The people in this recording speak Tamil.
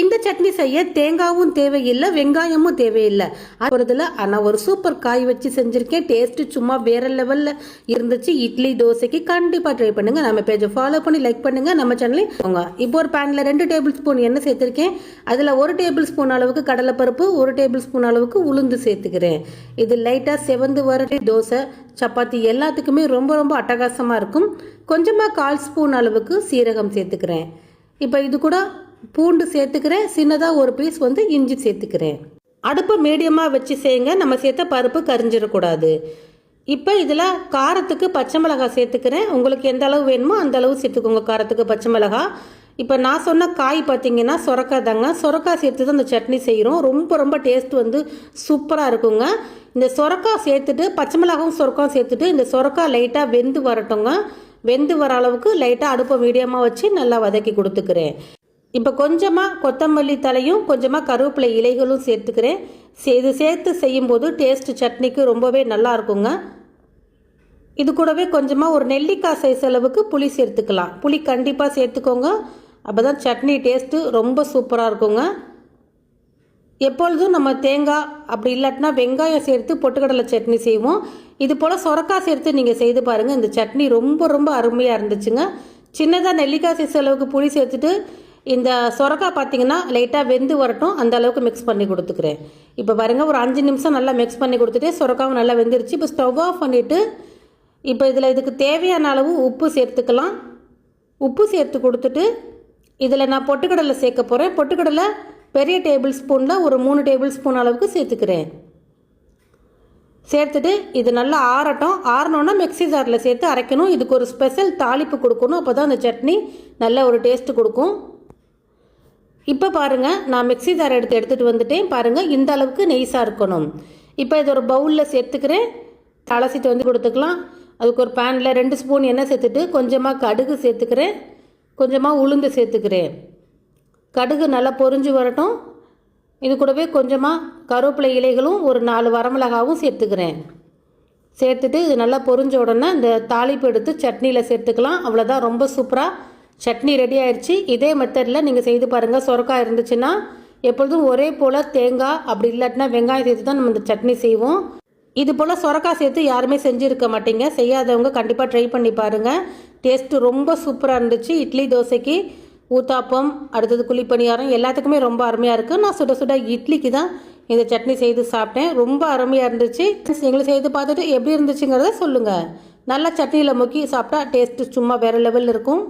இந்த சட்னி செய்ய தேங்காவும் தேவையில்லை வெங்காயமும் தேவையில்லை. அதுல ஆனால் ஒரு சூப்பர் காய் வச்சு செஞ்சுருக்கேன். டேஸ்ட்டு சும்மா வேற லெவலில் இருந்துச்சு. இட்லி தோசைக்கு கண்டிப்பாக ட்ரை பண்ணுங்கள் நம்ம பேஜை ஃபாலோ பண்ணி லைக் பண்ணுங்கள் நம்ம சேனலையும் போங்க. இப்போ ஒரு பேனில் ரெண்டு டேபிள் ஸ்பூன் எண்ணெய் சேர்த்துருக்கேன். அதில் ஒரு டேபிள் ஸ்பூன் அளவுக்கு கடலைப்பருப்பு ஒரு டேபிள் ஸ்பூன் அளவுக்கு உளுந்து சேர்த்துக்கிறேன். இது லைட்டாக செவந்து வர தோசை சப்பாத்தி எல்லாத்துக்குமே ரொம்ப ரொம்ப அட்டகாசமாக இருக்கும். கொஞ்சமாக கால் ஸ்பூன் அளவுக்கு சீரகம் சேர்த்துக்கிறேன். இப்போ இது கூட பூண்டு சேர்த்துக்கிறேன் சின்னதாக ஒரு பீஸ் வந்து இஞ்சி சேர்த்துக்கிறேன். அடுப்பை மீடியமாக வச்சு செய்யுங்க. நம்ம சேர்த்த பருப்பு கரிஞ்சிடக்கூடாது. இப்போ இதில் காரத்துக்கு பச்சை மிளகாய் சேர்த்துக்கிறேன். உங்களுக்கு எந்த அளவு வேணுமோ அந்த அளவு சேர்த்துக்கோங்க காரத்துக்கு பச்சை மிளகாய். இப்போ நான் சொன்ன காய் பார்த்தீங்கன்னா சொரக்காய் தாங்க சொரக்காய் சேர்த்து தான் இந்த சட்னி செய்கிறோம் ரொம்ப ரொம்ப டேஸ்ட் வந்து சூப்பராக இருக்குங்க. இந்த சொரக்காய் சேர்த்துட்டு பச்சை மிளகாவும் சொரக்காயும் சேர்த்துட்டு இந்த சொரக்காய் லைட்டாக வெந்து வரட்டுங்க. வெந்து வர அளவுக்கு லைட்டாக அடுப்பை மீடியமாக வச்சு நல்லா வதக்கி கொடுத்துக்கிறேன். இப்போ கொஞ்சமாக கொத்தமல்லி தலையும் கொஞ்சமாக கருவேப்பிலை இலைகளும் சேர்த்துக்கிறேன். இது சேர்த்து செய்யும்போது டேஸ்ட் சட்னிக்கு ரொம்பவே நல்லா இருக்குங்க. இது கூடவே கொஞ்சமாக ஒரு நெல்லிக்காய் சைஸ் அளவுக்கு புளி சேர்த்துக்கலாம். புளி கண்டிப்பாக சேர்த்துக்கோங்க. அப்போ தான் சட்னி டேஸ்ட்டு ரொம்ப சூப்பராக இருக்குங்க. எப்பொழுதும் நம்ம தேங்காய் அப்படி இல்லாட்டினா வெங்காயம் சேர்த்து பொட்டுக்கடலை சட்னி செய்வோம். இது போல் சொரக்காய் சேர்த்து நீங்கள் செய்து பாருங்கள் இந்த சட்னி ரொம்ப ரொம்ப அருமையாக இருந்துச்சுங்க. சின்னதாக நெல்லிக்காய் சைஸ் அளவுக்கு புளி சேர்த்துட்டு இந்த சுரக்காய் பார்த்தீங்கன்னா லைட்டாக வெந்து வரட்டும் அந்த அளவுக்கு மிக்ஸ் பண்ணி கொடுத்துக்கிறேன். இப்போ பாருங்கள் ஒரு அஞ்சு நிமிஷம் நல்லா மிக்ஸ் பண்ணி கொடுத்துட்டு சொரக்காவும் நல்லா வெந்துருச்சு. இப்போ ஸ்டவ் ஆஃப் பண்ணிவிட்டு இப்போ இதில் இதுக்கு தேவையான அளவு உப்பு சேர்த்துக்கலாம். உப்பு சேர்த்து கொடுத்துட்டு இதில் நான் பொட்டுக்கடலை சேர்க்க போகிறேன் பொட்டுக்கடலை பெரிய டேபிள் ஸ்பூனில் ஒரு மூணு டேபிள் ஸ்பூன் அளவுக்கு சேர்த்துக்கிறேன். சேர்த்துட்டு இது நல்லா ஆறட்டும். ஆறணுன்னா மிக்ஸி ஜாரில் சேர்த்து அரைக்கணும். இதுக்கு ஒரு ஸ்பெஷல் தாளிப்பு கொடுக்கணும். அப்போ தான் அந்த சட்னி நல்ல ஒரு டேஸ்ட்டு கொடுக்கும். இப்போ பாருங்கள் நான் மிக்ஸி ஜார் எடுத்து எடுத்துகிட்டு வந்துட்டேன். பாருங்கள் இந்த அளவுக்கு நெய்ஸாக இருக்கணும். இப்போ இது ஒரு பவுலில் சேர்த்துக்கிறேன். அலசிட்டு வந்து கொடுத்துக்கலாம். அதுக்கு ஒரு பேனில் ரெண்டு ஸ்பூன் எண்ணெய் சேர்த்துட்டு கொஞ்சமாக கடுகு சேர்த்துக்கிறேன். கொஞ்சமாக உளுந்து சேர்த்துக்கிறேன். கடுகு நல்லா பொரிஞ்சு வரட்டும். இது கூடவே கொஞ்சமாக கருவேப்பிலை இலைகளும் ஒரு நாலு வரமிளகாவும் சேர்த்துக்கிறேன். சேர்த்துட்டு இது நல்லா பொரிஞ்ச உடனே இந்த தாளிப்பு எடுத்து சட்னியில் சேர்த்துக்கலாம். அவ்வளோதான் ரொம்ப சூப்பராக சட்னி ரெடி ஆயிடுச்சு இதே மெத்தடில் நீங்கள் செய்து பாருங்கள் சொரக்காய் இருந்துச்சுன்னா எப்பொழுதும் ஒரே போல் தேங்காய் அப்படி இல்லாட்டினா வெங்காயம் சேர்த்து தான் நம்ம இந்த சட்னி செய்வோம். இது போல் சொரக்காய் சேர்த்து யாருமே செஞ்சுருக்க மாட்டீங்க. செய்யாதவங்க கண்டிப்பாக ட்ரை பண்ணி பாருங்கள் டேஸ்ட்டு ரொம்ப சூப்பராக இருந்துச்சு. இட்லி தோசைக்கு ஊத்தாப்பம் அடுத்தது குழிப்பணியாரம் எல்லாத்துக்குமே ரொம்ப அருமையாக இருக்குது நான் சுட சுட இட்லிக்கு தான் இந்த சட்னி செய்து சாப்பிட்டேன். ரொம்ப அருமையாக இருந்துச்சு. நீங்களும் செய்து பார்த்துட்டு எப்படி இருந்துச்சுங்கிறத சொல்லுங்கள் நல்லா சட்னியில் முக்கி சாப்பிட்டா டேஸ்ட்டு சும்மா வேறு லெவலில் இருக்கும்.